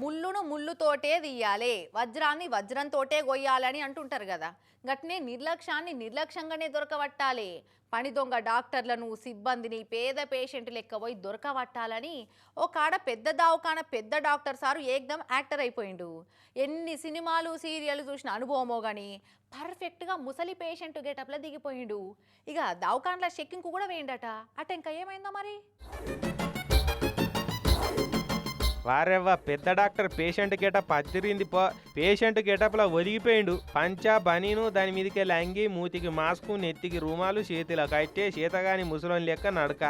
ముళ్ళును ముళ్ళుతోటే తీయాలి. వజ్రాన్ని వజ్రంతోటే గొయ్యాలని అంటుంటారు కదా. గట్నే నిర్లక్ష్యాన్ని నిర్లక్ష్యంగానే దొరకబట్టాలి పని దొంగ డాక్టర్లను సిబ్బందిని పేద పేషెంట్ లెక్క పోయి దొరకబట్టాలని ఓ కాడ పెద్ద దావకాన పెద్ద డాక్టర్ సారు ఏకదం యాక్టర్ అయిపోయిండు. ఎన్ని సినిమాలు సీరియల్ చూసిన అనుభవమో కానీ పర్ఫెక్ట్గా ముసలి పేషెంట్ గెటప్లో దిగిపోయిండు. ఇక దావకాన్ల చెక్కింగ్కు కూడా వేయండట. అట ఇంకా ఏమైందో మరి? వారెవ్వ పెద్ద డాక్టర్ పేషెంట్ గెటప్ అదిరింది పో పేషెంట్ గెటప్లో ఒలిగిపోయిండు. పంచా బనీను దాని మీదకి లంగి మూతికి మాస్కు నెత్తికి రూమాలు చేతిలో కట్టే చేతగాని ముసలం లెక్క నడక.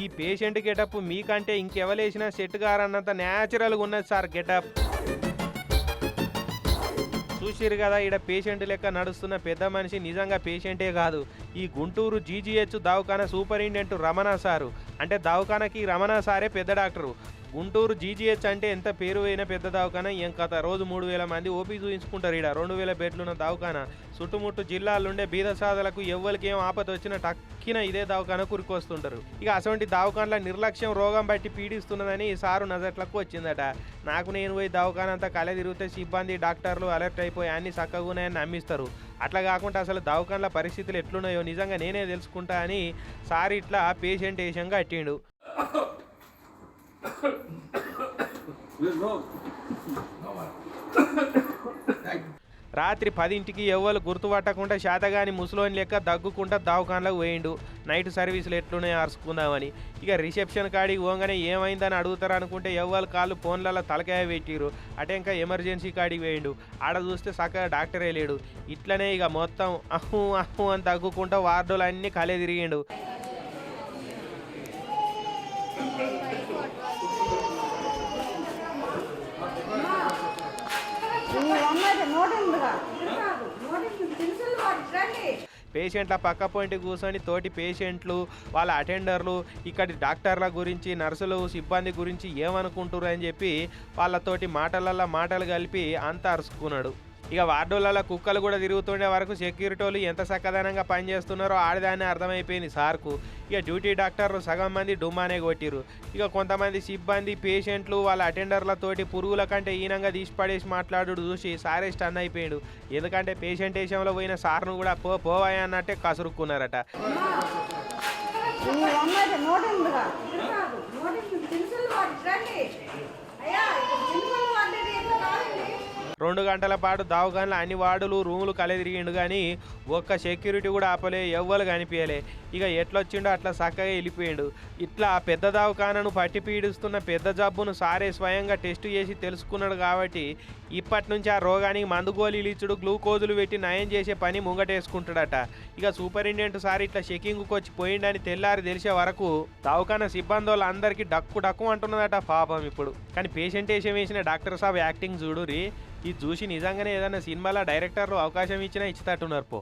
ఈ పేషెంట్ గెటప్ మీకంటే ఇంకెవలేసినా సెట్ గారన్నంత న్యాచురల్గా ఉన్నది సార్ గెటప్. చూసిరు కదా ఈడ పేషెంట్ లెక్క నడుస్తున్న పెద్ద మనిషి నిజంగా పేషెంటే కాదు. ఈ గుంటూరు జీజీహెచ్ దవాఖాన సూపరింటెండెంట్ రమణ సారు. అంటే దవాఖానకి రమణ సారే పెద్ద డాక్టరు. గుంటూరు జీజీహెచ్ అంటే ఎంత పేరు అయిన పెద్ద దవాఖానా? ఏం కథ? రోజు మూడు వేల మంది ఓపీ చూపించుకుంటారు ఈడ. రెండు వేల బెడ్లున్న దవాఖాన. చుట్టుముట్టు జిల్లాలుండే బీద సాధలకు ఎవ్వరికి ఏం ఆపద వచ్చినా టక్కిన ఇదే దవాఖాన కురికొస్తుంటారు. ఇక అటువంటి దవాఖానల నిర్లక్ష్యం రోగం బట్టి పీడిస్తున్నదని ఈ సారు నజట్లకు వచ్చిందట. నాకు నేను పోయి దవాఖాన అంతా కళ తిరిగితే సిబ్బంది డాక్టర్లు అలర్ట్ అయిపోయి అన్ని చక్కగా ఉన్నాయని నమ్మిస్తారు. అట్లా కాకుండా అసలు దవాఖానల పరిస్థితులు ఎట్లున్నాయో నిజంగా నేనే తెలుసుకుంటా అని సార్ ఇట్లా పేషెంట్ వేషంగా అట్టిండు రాత్రి పదింటికి ఎవ్వరు గుర్తుపట్టకుండా శాతగాని ముసలోని లెక్క దగ్గుకుంటా దావకాన్లకు పోయిండు. నైట్ సర్వీసులు ఎట్లున్నాయో అరుచుకుందామని ఇక రిసెప్షన్ కాడికి పోగానే ఏమైందని అడుగుతారు అనుకుంటే ఎవ్వరు కాళ్ళు ఫోన్లలో తలకాయ పెట్టిరు అటే ఇంకా ఎమర్జెన్సీ కాడికి పోయిండు. ఆడ చూస్తే చక్కగా డాక్టరే లేడు. ఇట్లనే ఇక మొత్తం అహు అహు అని తగ్గుకుంటా వార్డులు అన్నీ కలే తిరిగిండు. పేషెంట్ల పక్క పోయింటి కూర్చొని తోటి పేషెంట్లు వాళ్ళ అటెండర్లు ఇక్కడి డాక్టర్ల గురించి నర్సులు సిబ్బంది గురించి ఏమనుకుంటారు అని చెప్పి వాళ్ళతోటి మాటలల్లో మాటలు కలిపి అంతా అరుచుకున్నాడు ఇక వార్డులలో కుక్కలు కూడా తిరుగుతుండే వరకు సెక్యూరిటీ వాళ్ళు ఎంత చక్కదనంగా పనిచేస్తున్నారో ఆడదాన్ని అర్థమైపోయింది సార్కు. ఇక డ్యూటీ డాక్టర్లు సగం మంది డుమ్మానే కొట్టిరు ఇక కొంతమంది సిబ్బంది పేషెంట్లు వాళ్ళ అటెండర్లతోటి పురుగుల కంటే ఈనంగా తీసిపడేసి మాట్లాడు చూసి సారే స్టన్ అయిపోయాడు. ఎందుకంటే పేషెంట్ విషయంలో పోయిన సార్ను కూడా పో పోవాయి అన్నట్టే నోటి రెండు గంటల పాటు దావగాన్లో అన్ని వార్డులు రూములు కలెదిరిగిండు కానీ ఒక్క సెక్యూరిటీ కూడా ఆపలే ఎవ్వరు కనిపించలే ఇక ఎట్లొచ్చిండో అట్లా చక్కగా వెళ్ళిపోయాడు. ఇట్లా ఆ పెద్ద దావకానను పట్టి పీడిస్తున్న పెద్ద జబ్బును సారే స్వయంగా టెస్ట్ చేసి తెలుసుకున్నాడు కాబట్టి ఇప్పటి నుంచి ఆ రోగానికి మందు గోళీలు ఇచ్చుడు గ్లూకోజులు పెట్టి నయం చేసే పని ముంగటేసుకుంటాడట. ఇక సూపరింటెండెంట్ సార్ ఇట్లా చెకింగ్కి వచ్చి పోయిండని తెల్లారి తెలిసే వరకు దవాఖాన సిబ్బంది వాళ్ళందరికీ డక్కు డక్కు అంటున్నదట పాపం ఇప్పుడు. కానీ పేషెంట్ వేషం వేసిన డాక్టర్ సాబ్ యాక్టింగ్ చూడు రీ చూసి నిజంగానే ఏదైనా సినిమాలో డైరెక్టర్లు అవకాశం ఇచ్చినా ఇచ్చేటట్టున్నారు పో.